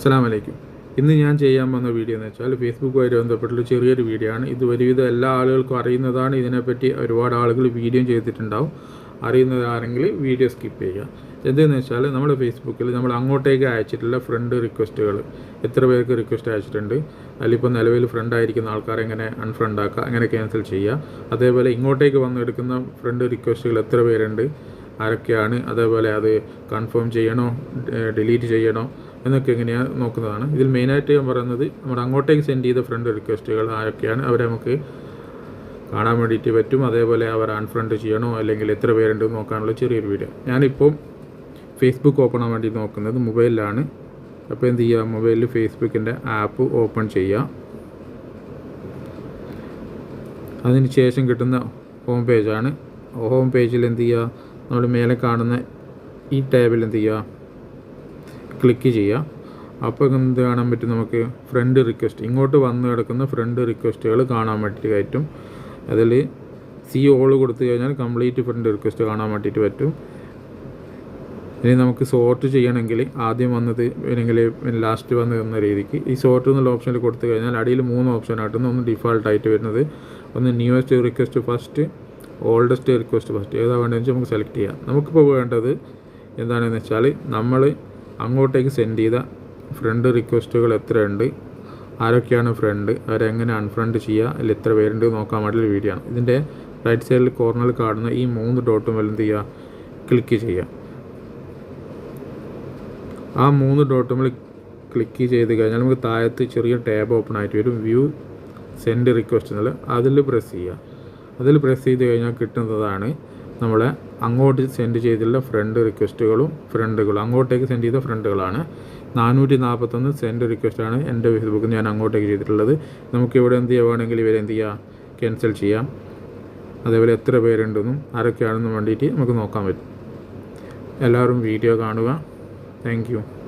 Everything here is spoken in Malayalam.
അസ്സാം വലൈക്കും ഇന്ന് ഞാൻ ചെയ്യാൻ വന്ന വീഡിയോ എന്ന് വെച്ചാൽ ഫേസ്ബുക്കുമായിട്ട് ബന്ധപ്പെട്ടുള്ള ചെറിയൊരു വീഡിയോ ആണ്. ഇത് ഒരുവിധം എല്ലാ ആളുകൾക്കും അറിയുന്നതാണ്. ഇതിനെപ്പറ്റി ഒരുപാട് ആളുകൾ വീഡിയോ ചെയ്തിട്ടുണ്ടാവും. അറിയുന്നതാണെങ്കിൽ വീഡിയോ സ്കിപ്പ് ചെയ്യുക. എന്തെന്ന് വെച്ചാൽ നമ്മുടെ ഫേസ്ബുക്കിൽ നമ്മൾ അങ്ങോട്ടേക്ക് അയച്ചിട്ടുള്ള ഫ്രണ്ട് റിക്വസ്റ്റുകൾ എത്ര പേർക്ക് റിക്വസ്റ്റ് അയച്ചിട്ടുണ്ട് അതിലിപ്പോൾ നിലവിൽ ഫ്രണ്ട് ആയിരിക്കുന്ന ആൾക്കാരെ എങ്ങനെ അൺഫ്രണ്ട് ആക്കുക അങ്ങനെ ക്യാൻസൽ ചെയ്യുക. അതേപോലെ ഇങ്ങോട്ടേക്ക് വന്നെടുക്കുന്ന ഫ്രണ്ട് റിക്വസ്റ്റുകൾ എത്ര പേരുണ്ട് ആരൊക്കെയാണ് അതേപോലെ അത് കൺഫേം ചെയ്യണോ ഡിലീറ്റ് ചെയ്യണോ എന്നൊക്കെ എങ്ങനെയാണ് നോക്കുന്നതാണ്. ഇതിൽ മെയിനായിട്ട് ഞാൻ പറയുന്നത് നമ്മുടെ അങ്ങോട്ടേക്ക് സെൻഡ് ചെയ്ത ഫ്രണ്ട് റിക്വസ്റ്റുകൾ ആരൊക്കെയാണ് അവരെ നമുക്ക് കാണാൻ വേണ്ടിയിട്ട് പറ്റും. അതേപോലെ അവർ അൺഫ്രണ്ട് ചെയ്യണോ അല്ലെങ്കിൽ എത്ര പേരുണ്ട് നോക്കാനുള്ള ചെറിയൊരു വീഡിയോ ഞാനിപ്പം ഫേസ്ബുക്ക് ഓപ്പൺ ആവാൻ വേണ്ടി നോക്കുന്നത് മൊബൈലിലാണ്. അപ്പോൾ എന്ത് ചെയ്യുക മൊബൈലിൽ ഫേസ്ബുക്കിന്റെ ആപ്പ് ഓപ്പൺ ചെയ്യുക. അതിന് ശേഷം കിട്ടുന്ന ഹോം പേജാണ് ഹോം പേജിൽ എന്ത് ചെയ്യുക നമ്മൾ മേലെ കാണുന്ന ഈ ടാബിൽ എന്ത് ചെയ്യുക ക്ലിക്ക് ചെയ്യുക. അപ്പോൾ എന്ത് കാണാൻ പറ്റും നമുക്ക്? ഫ്രണ്ട് റിക്വസ്റ്റ് ഇങ്ങോട്ട് വന്ന് കിടക്കുന്ന ഫ്രണ്ട് റിക്വസ്റ്റുകൾ കാണാൻ വേണ്ടിയിട്ട് പറ്റും. അതിൽ സി ഓൾ കൊടുത്തു കഴിഞ്ഞാൽ കംപ്ലീറ്റ് ഫ്രണ്ട് റിക്വസ്റ്റ് കാണാൻ വേണ്ടിയിട്ട് പറ്റും. ഇനി നമുക്ക് സോർട്ട് ചെയ്യണമെങ്കിൽ ആദ്യം വന്നത് അല്ലെങ്കിൽ ലാസ്റ്റ് വന്ന് തന്ന രീതിക്ക്. ഈ സോർട്ട് എന്നുള്ള ഓപ്ഷനിൽ കൊടുത്തു കഴിഞ്ഞാൽ അടിയിൽ മൂന്ന് ഓപ്ഷൻ ആയിട്ടുണ്ട് ഒന്ന് ഡിഫാൾട്ടായിട്ട് വരുന്നത്. ഒന്ന് newest request first oldest request first ഏതാ വേണ്ടതെന്ന് വെച്ചാൽ നമുക്ക് സെലക്ട് ചെയ്യാം. നമുക്കിപ്പോൾ വേണ്ടത് എന്താണെന്ന് വെച്ചാൽ നമ്മൾ അങ്ങോട്ടേക്ക് സെൻഡ് ചെയ്ത ഫ്രണ്ട് റിക്വസ്റ്റുകൾ എത്രയുണ്ട്? ആരൊക്കെയാണ് ഫ്രണ്ട് അവരെങ്ങനെ അൺഫ്രണ്ട് ചെയ്യുക അതിൽ എത്ര പേരുണ്ട് നോക്കാൻ വേണ്ടിയുള്ള വീഡിയോ ആണ്. ഇതിന്റെ റൈറ്റ് സൈഡിൽ കോർണറിൽ കാണുന്ന ഈ മൂന്ന് ഡോട്ടും എന്ത് ചെയ്യുക ക്ലിക്ക് ചെയ്യുക ആ മൂന്ന് ഡോട്ടും ക്ലിക്ക് ചെയ്ത് കഴിഞ്ഞാൽ നമുക്ക് താഴത്ത് ചെറിയ ടാബ് ഓപ്പൺ ആയിട്ട് വരും. വ്യൂ സെൻഡ് റിക്വസ്റ്റ് എന്നുള്ള അതിൽ പ്രസ് ചെയ്യുക അതിൽ പ്രസ് ചെയ്ത് കഴിഞ്ഞാൽ കിട്ടുന്നതാണ് നമ്മളെ അങ്ങോട്ട് സെൻഡ് ചെയ്തിട്ടുള്ള ഫ്രണ്ട് റിക്വസ്റ്റുകളും ഫ്രണ്ടുകളും അങ്ങോട്ടേക്ക് സെൻഡ് ചെയ്ത ഫ്രണ്ടുകളാണ് നാനൂറ്റി നാൽപ്പത്തൊന്ന് സെൻഡ് റിക്വസ്റ്റാണ് എന്റെ ഫേസ്ബുക്കിൽ ഞാൻ അങ്ങോട്ടേക്ക് ചെയ്തിട്ടുള്ളത്. നമുക്ക് ഇവിടെ എന്ത് ചെയ്യുകയാണെങ്കിൽ ഇവരെ എന്ത് ചെയ്യുക ക്യാൻസൽ ചെയ്യാം. അതേപോലെ എത്ര പേരുണ്ടെന്നും ആരൊക്കെയാണെന്നും വേണ്ടിയിട്ട് നമുക്ക് നോക്കാൻ പറ്റും. എല്ലാവരും വീഡിയോ കാണുക. താങ്ക്